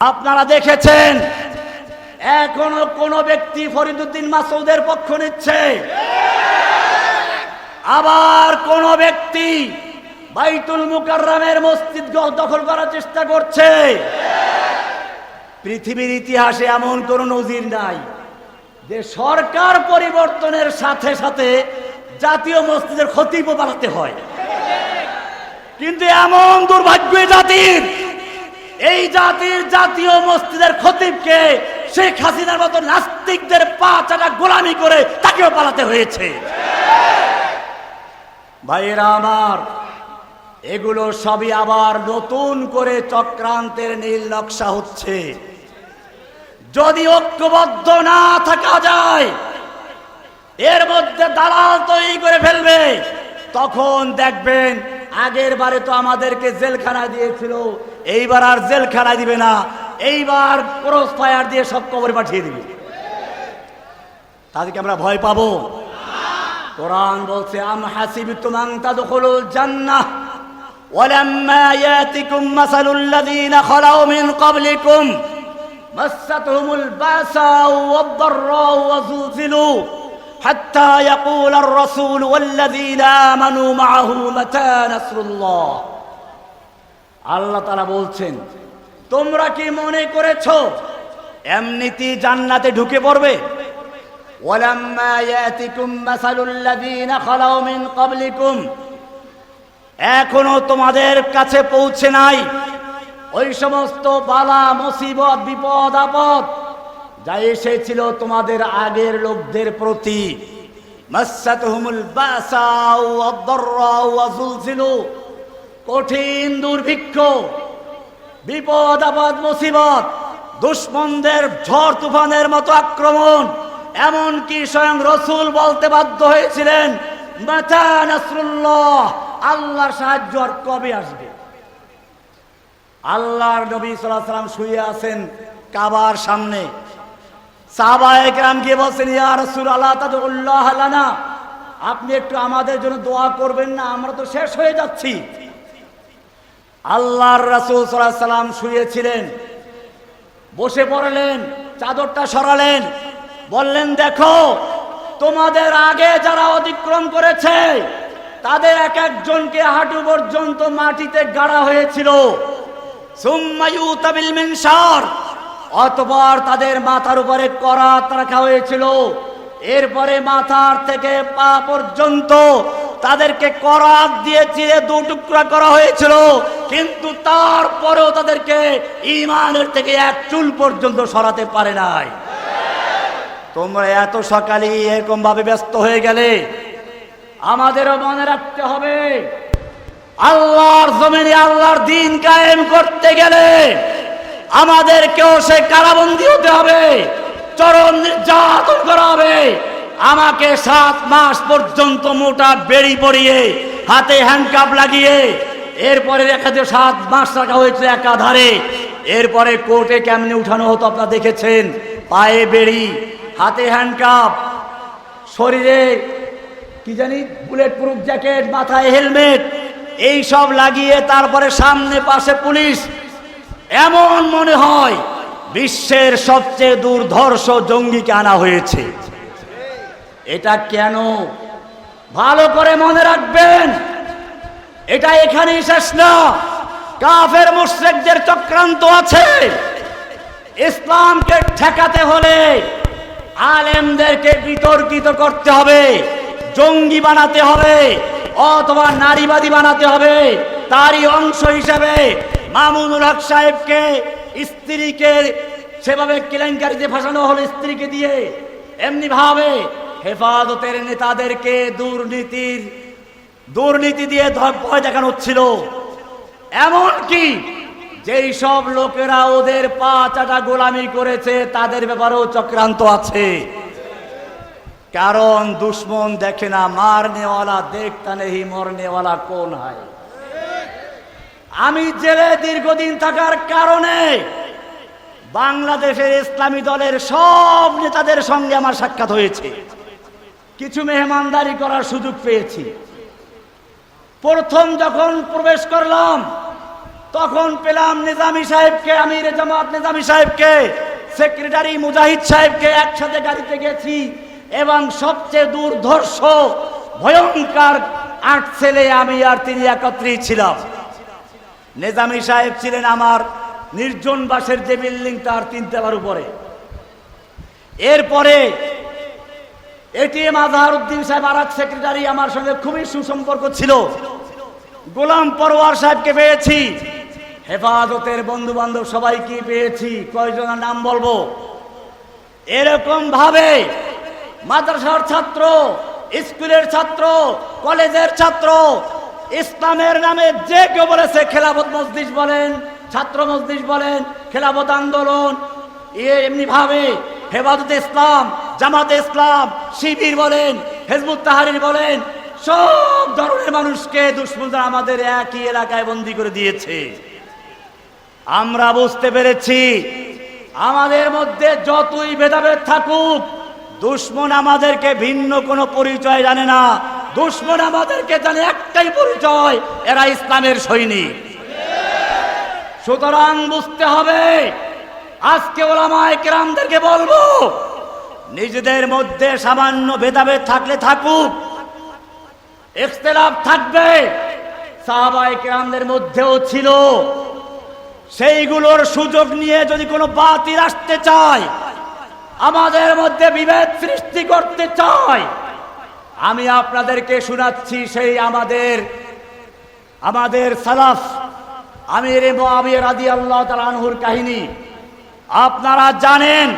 আপনারা দেখেছেন? এখনও কোন ব্যক্তি ফরিদুদ্দিন মাসুদের পক্ষ নিচ্ছে। আবার কোন ব্যক্তি বাইতুল মুকাররমের মসজিদ দখল করার চেষ্টা করছে। পৃথিবীর ইতিহাসে এমন কোন নজির নাই যে সরকার পরিবর্তনের সাথে সাথে জাতীয় মসজিদের খতিবও বানাতে হয়। কিন্তু এমন দুর্ভাগ্য জাতির এই জাতির জাতীয় মসজিদের খতিবকে শেখ হাসিনার মতো নাস্তিকদের পা চাটা গোলামি করে তাকেও পালাতে হয়েছে। ভাইয়েরা আমার, এগুলো সবই আবার নতুন করে চক্রান্তের নীল নকশা হচ্ছে। যদি ঐক্যবদ্ধ না থাকা যায়, এর মধ্যে দালাল তৈরি করে ফেলবে, তখন দেখবেন আগের বারে তো আমাদেরকে জেলখানা দিয়েছিল এইবার আর জেলখানা দিবে না এইবার ক্রস ফায়ার দিয়ে সব কবরে পাঠিয়ে দিবে তাদেরকে আমরা ভয় পাবো কোরআন বলছে আম হাসিবতুম আন তাদখুলুল জান্নাহ ولما ياتكم مثل الذين خلوا من قبلكم مستهم البأساء والضراء وزلزلوا حتى يقول الرسول والذين آمنوا معه متى نصر الله আল্লাহ তারা বলছেন তোমরা কি মনে করেছো এমনিতেই জান্নাতে ঢুকে পড়বে ولما ياتكم مثل الذين خلوا من قبلكم এখনো তোমাদের কাছে পৌঁছে নাই ওই সমস্ত বালা মুসিবত বিপদ আপদ যা এসেছিল তোমাদের আগের লোকদের প্রতি মাসাতহুমুল বাসাউ ওয়াদ-দাররাউ ওয়াজুলজিলু কঠিন দুর্ভিক্ষ, বিপদ, আপদ, মুসিবত, দুশ্মনদের ঝড়, তুফানের মতো আক্রমণ, এমনকি স্বয়ং রসুল বলতে বাধ্য হয়েছিলেন আল্লাহর সাহায্য আর কবে আসবে? আল্লাহর নবী সাল্লাম শুয়ে আছেন কাবার সামনে। আপনি একটু আমাদের জন্য দোয়া করবেন না, আমরা তো শেষ হয়ে যাচ্ছি। আল্লাহর রাসূল আলাইহি সাল্লাম শুয়েছিলেন। বসে পড়লেন, চাদরটা সরালেন, বললেন, দেখো, তোমাদের আগে যারা অতিক্রম করেছে, তাদের এক একজনকে হাঁটু পর্যন্ত মাটিতে গাড়া হয়েছিল। অতঃপর তাদের মাথার উপরে করাত রাখা হয়েছিল। এরপরে মাথার থেকে পা পর্যন্ত তাদেরকে করাত দিয়ে চিরে দু টুকরা করা হয়েছিল, কিন্তু তারপরেও তাদেরকে ইমানের থেকে এক চুল পর্যন্ত সরাতে পারে নাই। তোমরা এত সকালে এরকম ভাবে ব্যস্ত হয়ে গেলে আমাদেরও মনে রাখতে হবে, আল্লাহর জমিনে আল্লাহর দিন কায়েম করতে গেলে আমাদেরকেও সে কারাবন্দি হতে হবে, চরম হবে আমাকে সাত মাস পর্যন্ত মোটা বেড়ি পরিয়ে, হাতে হ্যান্ডকাপ লাগিয়ে, এরপরে দেখা যায় সাত মাস রাখা হয়েছে একাধারে। এরপরে কোর্টে কেমনে উঠানো হতো আপনারা দেখেছেন? পায়ে বেড়ি, হাতে হ্যান্ডকাপ শরীরে কি জানি বুলেট প্রুফ জ্যাকেট মাথায় হেলমেট এই সব লাগিয়ে তারপরে সামনে পাশে পুলিশ। এমন মনে হয়, বিশ্বের সবচেয়ে দুর্ধর্ষ জঙ্গিকে আনা হয়েছে। এটা কেন? ভালো করে মনে রাখবেন, এটা এখানেই শেষ না। কাফের মুশ্রেকদের চক্রান্ত আছে। ইসলামকে ঠেকাতে হলে আলেমদেরকে বিতর্কিত করতে হবে, জঙ্গি বানাতে হবে, অথবা নারীবাদী বানাতে হবে। তারই অংশ হিসেবে মামুনুল হক সাহেবকে স্ত্রীকে সেভাবে কেলেঙ্কারিতে ফাঁসানো হলো, স্ত্রীকে দিয়ে। এমনি ভাবে হেফাজতের নেতাদেরকে দুর্নীতির, দুর্নীতি দিয়ে ভয় দেখানো হচ্ছিল। এমনকি যেই সব লোকেরা ওদের পা চাটা গোলামি করেছে, তাদের ব্যাপারেও চক্রান্ত আছে। কারণ দুশ্মন দেখে না, মারনেওয়ালা দেখতা নেই, মরনেওয়ালা কোন হয়? আমি জেলে দীর্ঘদিন থাকার কারণে বাংলাদেশের ইসলামী দলের সব নেতাদের সঙ্গে আমার সাক্ষাৎ হয়েছে। কিছু মেহমানদারি করার সুযোগ পেয়েছি। প্রথম যখন প্রবেশ করলাম, তখন পেলাম নিজামী সাহেবকে, আমির জামাত নিজামী সাহেবকে, সেক্রেটারি মুজাহিদ সাহেবকে একসাথে গাড়িতে গেছি এবং সবচেয়ে দুর্ধর্ষ, ভয়ঙ্কর আট ছেলে আমি আর তিনি একত্রেই ছিলাম। নিজামী সাহেব ছিলেন আমার নির্জন বাসের যে বিল্ডিং, তার তিন তলার উপরে। এরপরে এটিএম আজহার উদ্দিন সাহেব আর সেক্রেটারি আমার সঙ্গে খুবই সুসম্পর্ক ছিল। গোলাম পরোয়ার সাহেবকে পেয়েছি। হেফাজতের বন্ধু বান্ধব সবাইকে পেয়েছি। কয়জনের নাম বলব? এরকম ভাবে মাদ্রাসার ছাত্র, স্কুলের ছাত্র, কলেজের ছাত্র, ইসলামের নামে যে কেউ বলেছে, খেলাফত মসজিদ বলেন, ছাত্র মসজিদ বলেন, খেলাফত আন্দোলন, এ এমনি ভাবে হেফাজত ইসলাম, জামাত ইসলাম, শিবির বলেন, হেজবুত তাহারির বলেন, সব ধরনের মানুষকে দুশ্মনরা আমাদের একই এলাকায় বন্দি করে দিয়েছে। আমরা বুঝতে পেরেছি, আমাদের মধ্যে যতই ভেদাভেদ থাকুক, দুশ্মন আমাদেরকে ভিন্ন কোনো পরিচয় জানে না। দুশ্মন আমাদেরকে জানে একটাই পরিচয়, এরা ইসলামের সৈনিক। সুতরাং বুঝতে হবে আজকে ওলামায় কেরামদেরকে বলব, নিজেদের মধ্যে সামান্য ভেদাভেদ থাকলে থাকুক, ইখতলাফ থাকবে। সাহাবায়ে কেরামদের মধ্যেও ছিল। সেইগুলোর সুযোগ নিয়ে যদি কোনো বাতিল আসতে চায়, আমাদের মধ্যে বিভেদ সৃষ্টি করতে চায়, আমি আপনাদেরকে শোনাচ্ছি সেই আমাদের আমাদের সালাফ আমির মুআবিয়া রাদিয়াল্লাহু তাআলা আনহুর কাহিনী। আপনারা জানেন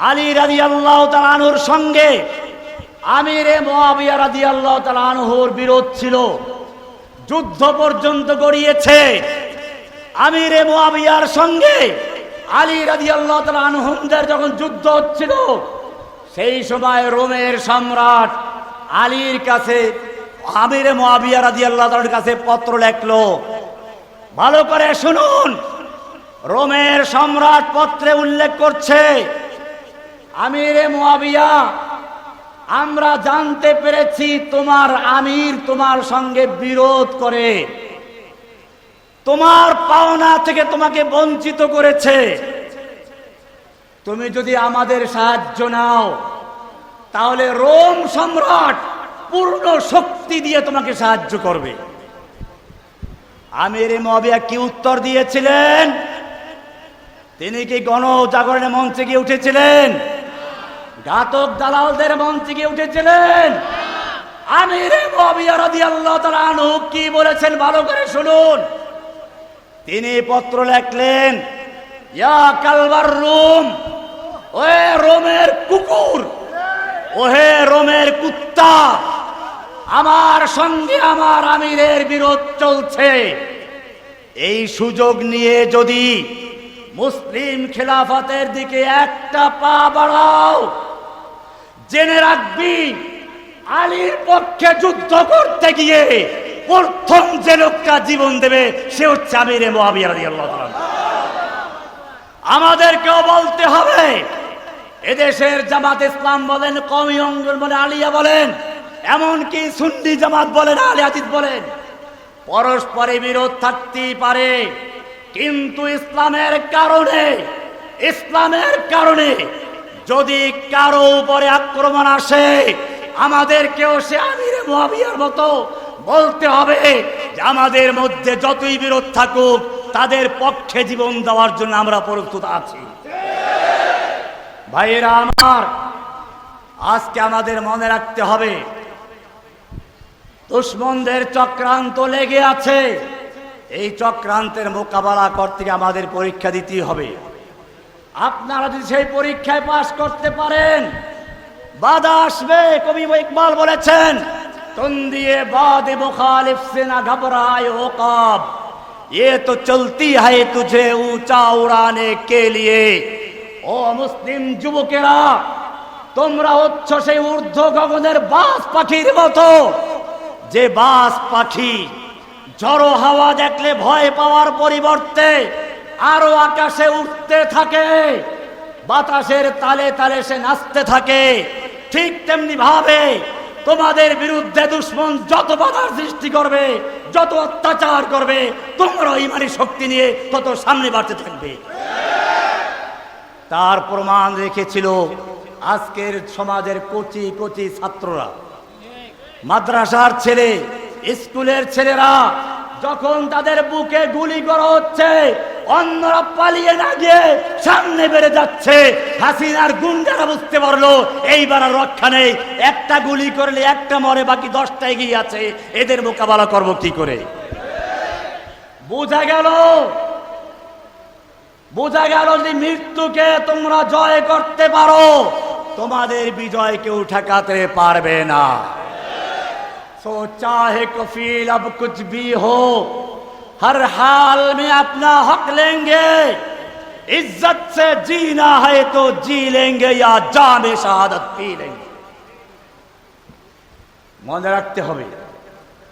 আলী রাদিয়াল্লাহু তাআলা আনহুর সঙ্গে আমিরে মুআবিয়া রাদিয়াল্লাহু তাআলা আনহুর বিরোধ ছিল। যুদ্ধ পর্যন্ত গড়িয়েছে। আমিরে মুআবিয়ার সঙ্গে আলী রাদিয়াল্লাহু তাআলা আনহুমদের যখন যুদ্ধ হচ্ছিল, সেই সময় রোমের সম্রাট আলীর কাছে, আমিরে মুআবিয়া আল্লাহ তাআলার কাছে পত্র লেখলো। ভালো করে শুনুন। রোমের সম্রাট পত্রে উল্লেখ করছে, আমিরে মুআবিয়া আমরা জানতে পেরেছি তোমার আমির তোমার সঙ্গে বিরোধ করে। তোমার পাওনা থেকে তোমাকে বঞ্চিত করেছে। তুমি যদি আমাদের সাহায্য নাও, তাহলে রোম সম্রাট পূর্ণ শক্তি দিয়ে তোমাকে সাহায্য করবে। আমির মবিয়া কি উত্তর দিয়েছিলেন? তিনি কি গণজাগরণের মঞ্চে গিয়ে উঠেছিলেন? ঘাতক দালালদের মঞ্চে গিয়ে উঠেছিলেন? আমির মবিয়া রাদিয়াল্লাহু তাআলা আনহু কি বলেছেন ভালো করে শুনুন। তিনি পত্র লেখলেন, ইয়া কালবার রোম, ওহে রোমের কুকুর, ওহে রোমের কুত্তা, আমার সঙ্গে আমার আমিরের বিরোধ চলছে। এই সুযোগ নিয়ে যদি মুসলিম খেলাফতের দিকে একটা পা বাড়াও। জেনে রাখবি, আলীর পক্ষে যুদ্ধ করতে গিয়ে প্রথম যে লোকটা জীবন দেবে, সে হচ্ছে আমিরে মহাবিয়া আমাদেরকেও বলতে হবে, এদেশের জামাত ইসলাম বলেন কমি অঙ্গন বলেন, আলিয়া বলেন, এমনকি সুন্নি জামাত বলেন, আলী আজিদ বলেন, পরস্পরে বিরোধ থাকতেই পারে। কিন্তু ইসলামের কারণে ইসলামের কারণে যদি কারও উপরে আক্রমণ আসে, আমাদেরকেও সে আমিরে মহাবিয়ার মতো বলতে হবে যে আমাদের মধ্যে যতই বিরোধ থাকুক, তাদের পক্ষে জীবন দেওয়ার জন্য আমরা প্রস্তুত আছি। ভাইয়েরা আমার, আজকে আমাদের মনে রাখতে হবে, দুশ্মনদের চক্রান্ত লেগে আছে। এই চক্রান্তের মোকাবেলা করতে গিয়ে আমাদের পরীক্ষা দিতেই হবে আপনারা যদি সেই পরীক্ষায় পাশ করতে পারেন বাধা আসবে কবি ইকবাল বলেছেন তুম দিয়ে বাদ মুখালিফ से ना घबराए हो कब ये तो चलती है तुझे ऊंचा उड़ाने के लिए ও মুসলিম যুবকেরা তোমরা হচ্ছ সেই ঊর্ধ্ব গগনের বাস পাখির মতো যে বাস পাখি ঝড়ো হাওয়া দেখলে ভয় পাওয়ার পরিবর্তে আরও আকাশে উঠতে থাকে। বাতাসের তালে তালে সে নাচতে থাকে। ঠিক তেমনি ভাবে তোমাদের বিরুদ্ধে দুশ্মন যত বাধার সৃষ্টি করবে, যত অত্যাচার করবে তোমরা ইমানি শক্তি নিয়ে তত সামনে বাড়তে থাকবে। তার প্রমাণ রেখেছিল আজকের সমাজের কচি কচি ছাত্ররা। মাদ্রাসার ছেলে স্কুলের ছেলেরা, যখন তাদের বুকে গুলি করা হচ্ছে, অন্যরা পালিয়ে না গিয়ে সামনে বেড়ে যাচ্ছে। হাসিনার গুন্ডারা বুঝতে পারল, এইবার আর রক্ষা নেই। একটা গুলি করলে একটা মরে, বাকি দশটা এগিয়ে আছে। এদের মোকাবেলা করব কি করে? বোঝা গেল? বোঝা গেল যে মৃত্যুকে তোমরা জয় করতে পারো, তোমাদের বিজয় কেউ ঠেকাতে পারবে না। सो चाहे कफील अब कुछ भी हो हर हाल में अपना हक लेंगे इज्जत से जीना है तो जी लेंगे या जामे शहादत पी लेंगे মনে রাখতে হবে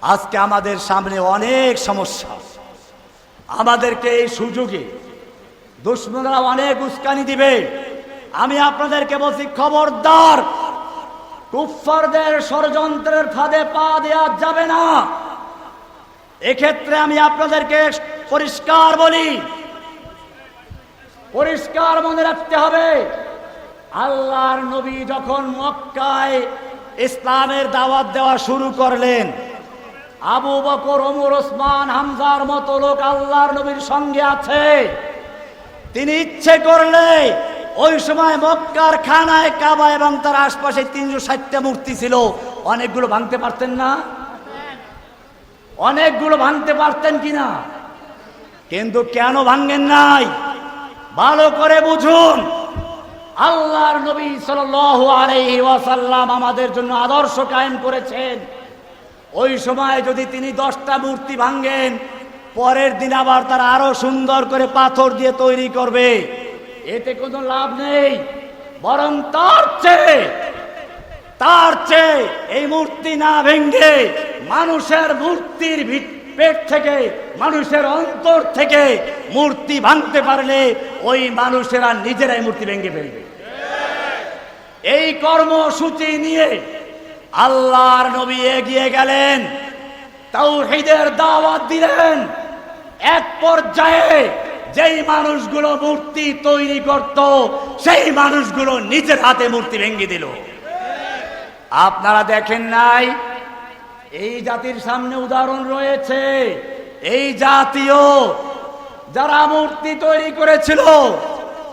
আজকে আমাদের সামনে অনেক সমস্যা আমাদেরকে এই সুযোগে দুশ্মনরা অনেক উস্কানি দিবে আমি আপনাদেরকে বলছি খবরদার কুফফারদের ষড়যন্ত্রের ফাঁদে পা দেওয়া যাবে না। এক্ষেত্রে আমি আপনাদেরকে পরিষ্কার বলি, পরিষ্কার মনে রাখতে হবে, আল্লাহর নবী যখন মক্কায় ইসলামের দাওয়াত দেওয়া শুরু করলেন, আবু বকর, ওমর, ওসমান, হামজার মতো লোক আল্লাহর নবীর সঙ্গে আছে। তিনি ইচ্ছে করলে ওই সময় মক্কার খানায় কাবা এবং তার আশপাশে তিনশো ষাটটা মূর্তি ছিল। অনেকগুলো ভাঙতে পারতেন না? অনেকগুলো ভাঙতে পারতেন কিনা কিন্তু কেন ভাঙ্গেন নাই? ভালো করে বুঝুন। আল্লাহর নবী ওয়াসাল্লাম আমাদের জন্য আদর্শ কায়েম করেছেন। ওই সময় যদি তিনি দশটা মূর্তি ভাঙ্গেন পরের দিন আবার তারা আরও সুন্দর করে পাথর দিয়ে তৈরি করবে। এতে কোনো লাভ নেই। বরং তার চেয়ে তার চেয়ে এই মূর্তি না ভেঙ্গে মানুষের মূর্তির পেট থেকে, মানুষের অন্তর থেকে মূর্তি ভাঙতে পারলে ওই মানুষেরা নিজেরাই মূর্তি ভেঙে ফেলবে। এই কর্মসূচি নিয়ে আল্লাহর নবী এগিয়ে গেলেন, তাওহীদের দাওয়াত দিলেন। এক পর্যায়ে যেই মানুষগুলো মূর্তি তৈরি করত, সেই মানুষগুলো নিজের হাতে মূর্তি ভেঙে দিল। আপনারা দেখেন নাই? এই জাতির সামনে উদাহরণ রয়েছে। এই জাতীয় যারা মূর্তি তৈরি করেছিল,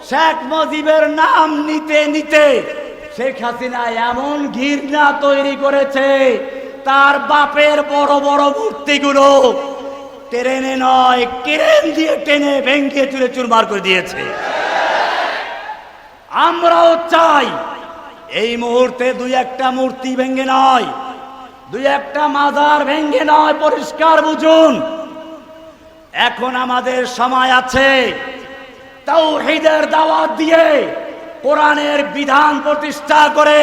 শেখ মুজিবের নাম নিতে নিতে শেখ হাসিনা এমন ঘৃণা তৈরি করেছে, তার বাপের বড় বড় মূর্তিগুলো ট্রেনে নয়, ক্রেন দিয়ে টেনে ভেঙ্গে চুরে চুরমার করে দিয়েছে। আমরাও চাই, এই মুহূর্তে দুই একটা মূর্তি ভেঙ্গে নয়, দুই একটা মাজার ভেঙ্গে নয়, পরিষ্কার বুঝুন। এখন আমাদের সময় আছে তাও হৃদের দাওয়াত দিয়ে কোরআনের বিধান প্রতিষ্ঠা করে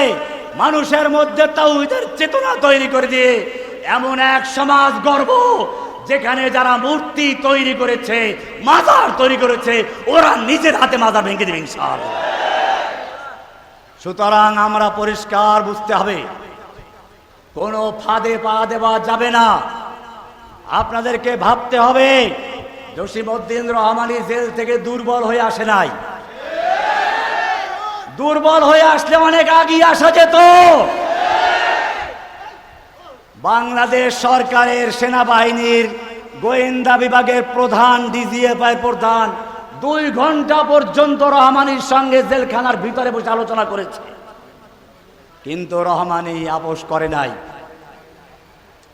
মানুষের মধ্যে তাওহিদের চেতনা তৈরি করে দিয়ে এমন এক সমাজ গর্ব যেখানে যারা মূর্তি তৈরি করেছে, মাজার তৈরি করেছে, ওরা নিজের হাতে মাজার ভেঙে দেবে ইনশাআল্লাহ। সুতরাং আমরা পরিষ্কার বুঝতে হবে, কোনো ফাঁদে পা দেওয়া যাবে না। আপনাদেরকে ভাবতে হবে, জসিমউদ্দিন রহমানি জেল থেকে দুর্বল হয়ে আসে নাই। দুর্বল হয়ে আসলে অনেক আগিয়ে আসা যেত। বাংলাদেশ সরকারের সেনাবাহিনীর গোয়েন্দা বিভাগের প্রধান ডিজিএফআই প্রধান দুই ঘণ্টা পর্যন্ত রহমানির সঙ্গে জেলখানার ভিতরে বসে আলোচনা করেছে। কিন্তু রহমানি আপোষ করে নাই।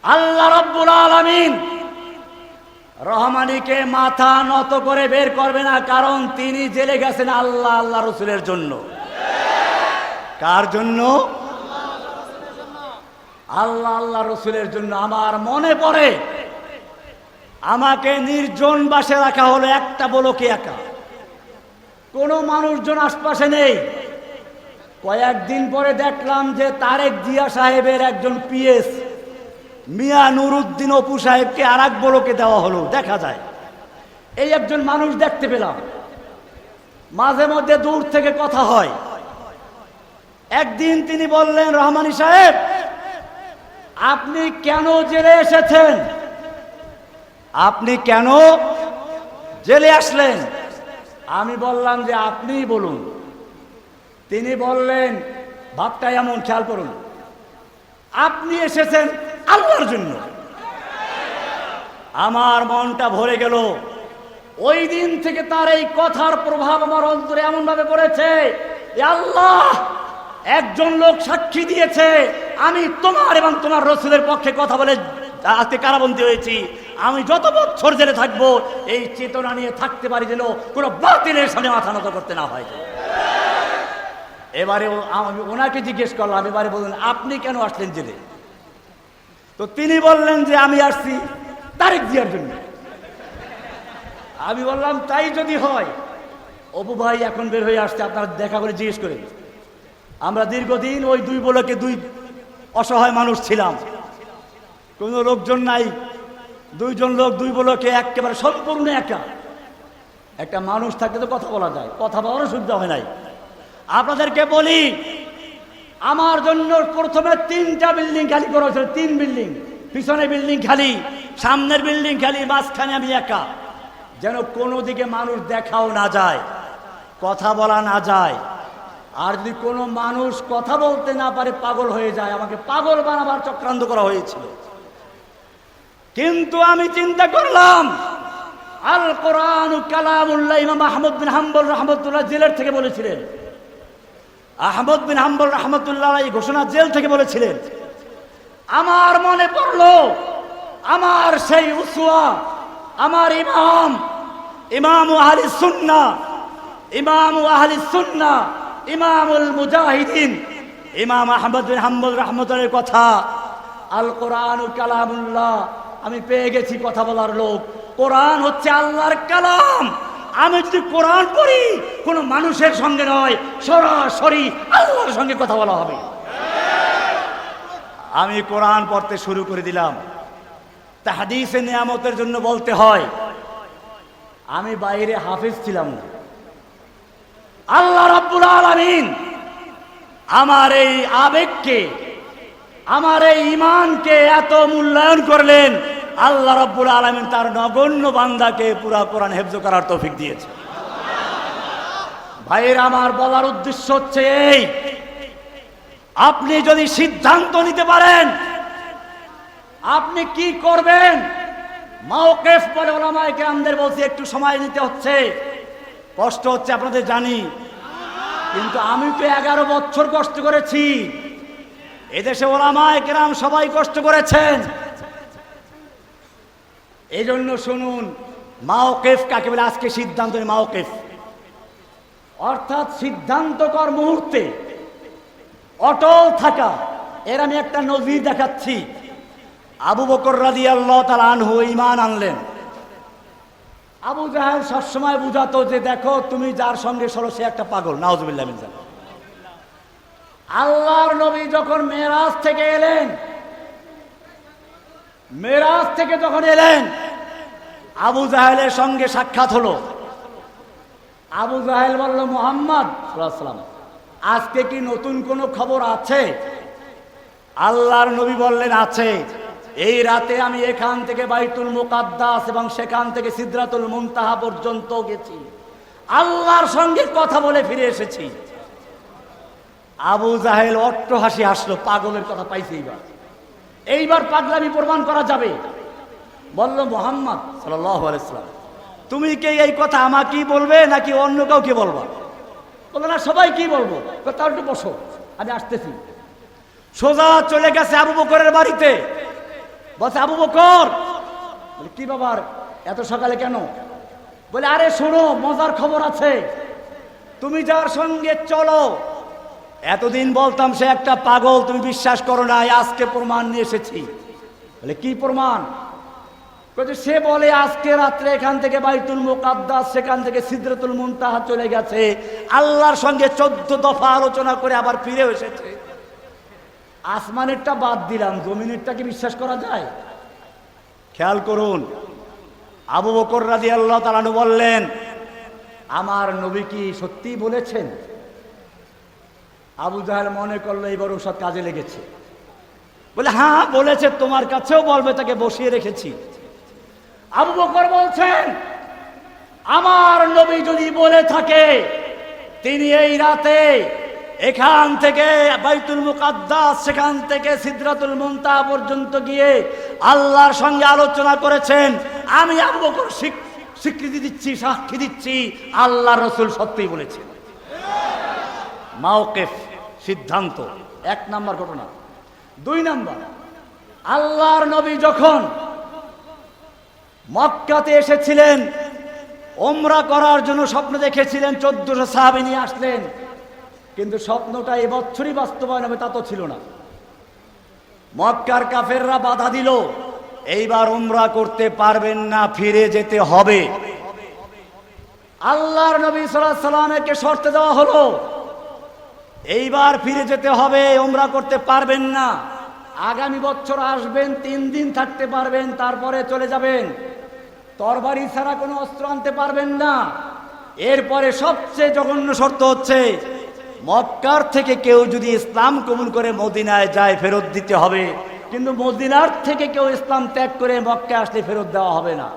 আল্লাহ রব্বুল আলামিন রহমানিকে মাথা নত করে বের করবে না, কারণ তিনি জেলে গেছেন আল্লাহ আল্লাহ রসুলের জন্য। কার জন্য? আল্লাহ আল্লাহ রসুলের জন্য আমার মনে পড়ে। আমাকে নির্জন বাসে রাখা হলো একটা বলোকে একা। কোনো মানুষজন আশপাশে নেই। কয়েকদিন পরে দেখলাম যে তারেক জিয়া সাহেবের একজন পিএস, মিয়া নুরুদ্দিন অপু সাহেবকে আর এক বড়কে দেওয়া হলো, দেখা যায়। এই একজন মানুষ দেখতে পেলাম। মাঝে মধ্যে দূর থেকে কথা হয়। একদিন তিনি বললেন, রহমানী সাহেব আপনি কেন জেলে এসেছেন? আপনি কেন জেলে আসলেন? আমি বললাম যে আপনিই বলুন। তিনি বললেন ভাবটা এমন, খেয়াল করুন। আপনি এসেছেন আল্লাহর জন্য। আমার মনটা ভরে গেল। ওই দিন থেকে তার এই কথার প্রভাব আমার অন্তরে এমন ভাবে পড়েছে আল্লাহ একজন লোক সাক্ষী দিয়েছে। আমি তোমার এবং তোমার রসুলের পক্ষে কথা বলে আজকে কারাবন্দী হয়েছি। আমি যত বছর জেলে থাকব, এই চেতনা নিয়ে থাকতে পারি যেন কোনো বাতিলের সামনে মাথা নত করতে না হয়। এবারে আমি ওনাকে জিজ্ঞেস করলাম, এবারে বললেন, আপনি কেন আসলেন জেলে? তো তিনি বললেন যে, আমি আসছি তারিখ দেওয়ার জন্য। আমি বললাম, তাই যদি হয়, অপু ভাই এখন বের হয়ে আসছে, আপনারা দেখা করে জিজ্ঞেস করেন আমরা দীর্ঘদিন ওই দুই বলকে দুই অসহায় মানুষ ছিলাম। কোনো লোকজন নাই। দুইজন লোক, দুই বলকে একেবারে সম্পূর্ণ একা। একটা মানুষ থাকলে তো কথা বলা যায়। কথা বলারও সুবিধা হয় নাই। আপনাদেরকে বলি, আমার জন্য প্রথমে তিনটা বিল্ডিং খালি করা হয়েছিল। তিন বিল্ডিং। পিছনে বিল্ডিং খালি, সামনের বিল্ডিং খালি, মাঝখানে আমি একা। যেন কোনো দিকে মানুষ দেখাও না যায়, কথা বলা না যায়। আর যদি কোনো মানুষ কথা বলতে না পারে, পাগল হয়ে যায়। আমাকে পাগল বানাবার চক্রান্ত করা হয়েছিল। কিন্তু আমি চিন্তা করলাম, আল কোরআন কালামুল্লাহ ইমাম আহমদ বিন হাম্বল রহমতুল্লাহ জেলের থেকে বলেছিলেন। আহমদ বিন হাম্বল রহমতুল্লাহ এই ঘোষণা জেল থেকে বলেছিলেন, আমার মনে পড়ল, আমার সেই উসুয়া আমার ইমাম ইমাম আহলি সুন্না ইমাম আহলি সুন্না ইমামুল মুজাহিদিন। ইমাম আহমদ বিন হাম্বল রহমতুল্লাহের কথা। আল কোরআন কালামুল্লাহ। আমি পেয়ে গেছি কথা বলার লোক। কোরআন হচ্ছে আল্লাহর কালাম। আমি যদি কোরআন পড়ি, কোনো মানুষের সঙ্গে নয়, সরাসরি আল্লাহর সঙ্গে কথা বলা হবে। আমি কোরআন পড়তে শুরু করে দিলাম। তা হাদিসে নিয়ামতের জন্য বলতে হয়, আমি বাইরে হাফিজ ছিলাম না। আল্লাহ রাব্বুল আলামিন আমার এই আবেগকে, আমার এই ইমানকে এত মূল্যায়ন করলেন, আল্লাহ রাব্বুল আলামিন তার নগণ্য বান্দাকে পুরা কোরআন হেফজ করার তৌফিক দিয়েছে। ভাইয়ের, আমার বলার উদ্দেশ্য হচ্ছে এই, আপনি যদি সিদ্ধান্ত নিতে পারেন, আপনি কি করবেন? মাওকেফ পরে ওলামায় কেরামদের বলছি, একটু সময় নিতে হচ্ছে। কষ্ট হচ্ছে, আপনাদের জানি। কিন্তু আমি তো এগারো বছর কষ্ট করেছি। এদেশে ওলামায় কেরাম সবাই কষ্ট করেছেন। এই জন্য শুনুন, মাওকেফ কাকে বলে? আজকে সিদ্ধান্ত মাওকেফ। অর্থাৎ সিদ্ধান্তকর মুহূর্তে অটল থাকা, এর আমি একটা নজির দেখাচ্ছি। আবু বকর রাদি আল্লাহ তালা আনহু ইমান আনলেন। আবু জাহেল সবসময় বুঝাতো যে দেখো, তুমি যার সঙ্গে সরো, সে একটা পাগল। নাওজুবিল্লাহ মিন জালিক। আল্লাহর নবী যখন মেরাজ থেকে এলেন, মেরাজ থেকে যখন এলেন, আবু জাহেলের সঙ্গে সাক্ষাৎ হলো। আবু জাহেল বলল, মোহাম্মদ আজকে কি নতুন কোনো খবর আছে? আল্লাহর নবী বললেন, আছে। এই রাতে আমি এখান থেকে বাইতুল মুকাদ্দাস এবং সেখান থেকে সিদ্রাতুল মুনতাহা পর্যন্ত গেছি। আল্লাহর সঙ্গে কথা বলে ফিরে এসেছি। আবু জাহেল অট্ট হাসি আসলো, পাগলের কথা পাইছে এইবার। এইবার পাগলামি প্রমাণ করা যাবে। বলল, মোহাম্মদ সাল্লাম, তুমি কে এই কথা আমাকেই বলবে নাকি অন্য কাউকে বলবা? বলল, না, সবাই কি বলব? তাও একটু বসো, আমি আসতেছি। সোজা চলে গেছে আবু বকরের বাড়িতে। বলছে আবু বকর। বলে, কি বাবার এত সকালে কেন? বলে আরে শোনো মজার খবর আছে। তুমি যার সঙ্গে চলো এতদিন বলতাম সে একটা পাগল তুমি বিশ্বাস করো না আজকে প্রমাণ নিয়ে এসেছি। বলে কি প্রমাণ? সে বলে আজকে রাত্রে এখান থেকে বাইতুল মুকাদ্দাস সেখান থেকে সিদ্রাতুল মুনতাহা চলে গেছে। আল্লাহর সঙ্গে চোদ্দ দফা আলোচনা করে আবার ফিরে এসেছে। আসমানেরটা বাদ দিলাম জমিনেরটা কি বিশ্বাস করা যায়? খেয়াল করুন আবু বকর রাজি আল্লাহ তালানু বললেন আমার নবী কি সত্যিই বলেছেন? আবু জাহেল মনে করল এবার ওসব কাজে লেগেছে। বলে হ্যাঁ বলেছে তোমার কাছেও বলবে তাকে বসিয়ে রেখেছি। আবু বকর বলছেন আমার নবী যদি বলে থাকে তিনি এই রাতে এখান থেকে বাইতুল মুকাদ্দাস, সেখান থেকে সিদরাতুল মুনতা পর্যন্ত গিয়ে আল্লাহর সঙ্গে আলোচনা করেছেন। আমি আবু স্বীকৃতি দিচ্ছি, সাক্ষী দিচ্ছি আল্লাহ রসুল সত্যিই বলেছেন। মাওকেফ, সিদ্ধান্ত, এক নাম্বার ঘটনা। দুই নাম্বার, আল্লাহর নবী যখন মক্কাতে এসেছিলেন ওমরা করার জন্য স্বপ্ন দেখেছিলেন, চোদ্দশো সাহাবি নিয়ে আসলেন। কিন্তু স্বপ্নটা এবছরই বাস্তবায়ন হবে, তা তো ছিল না। মক্কার কাফেররা বাধা দিল, এইবার উমরা করতে পারবেন না, ফিরে যেতে হবে। আল্লাহর নবী সাল্লামকে শর্তে দেওয়া হলো? এইবার ফিরে যেতে হবে ওমরা করতে পারবেন না। আগামী বছর আসবেন, তিন দিন থাকতে পারবেন, তারপরে চলে যাবেন। তরবারি ছাড়া কোনো অস্ত্র আনতে পারবেন না। এরপরে সবচেয়ে জঘন্য শর্ত হচ্ছে মক্কার থেকে কেউ যদি ইসলাম কবুল করে মদিনায় যায়, ফেরত দিতে হবে। কিন্তু মদিনার থেকে কেউ ইসলাম ত্যাগ করে মক্কা আসলে ফেরত দেওয়া হবে না।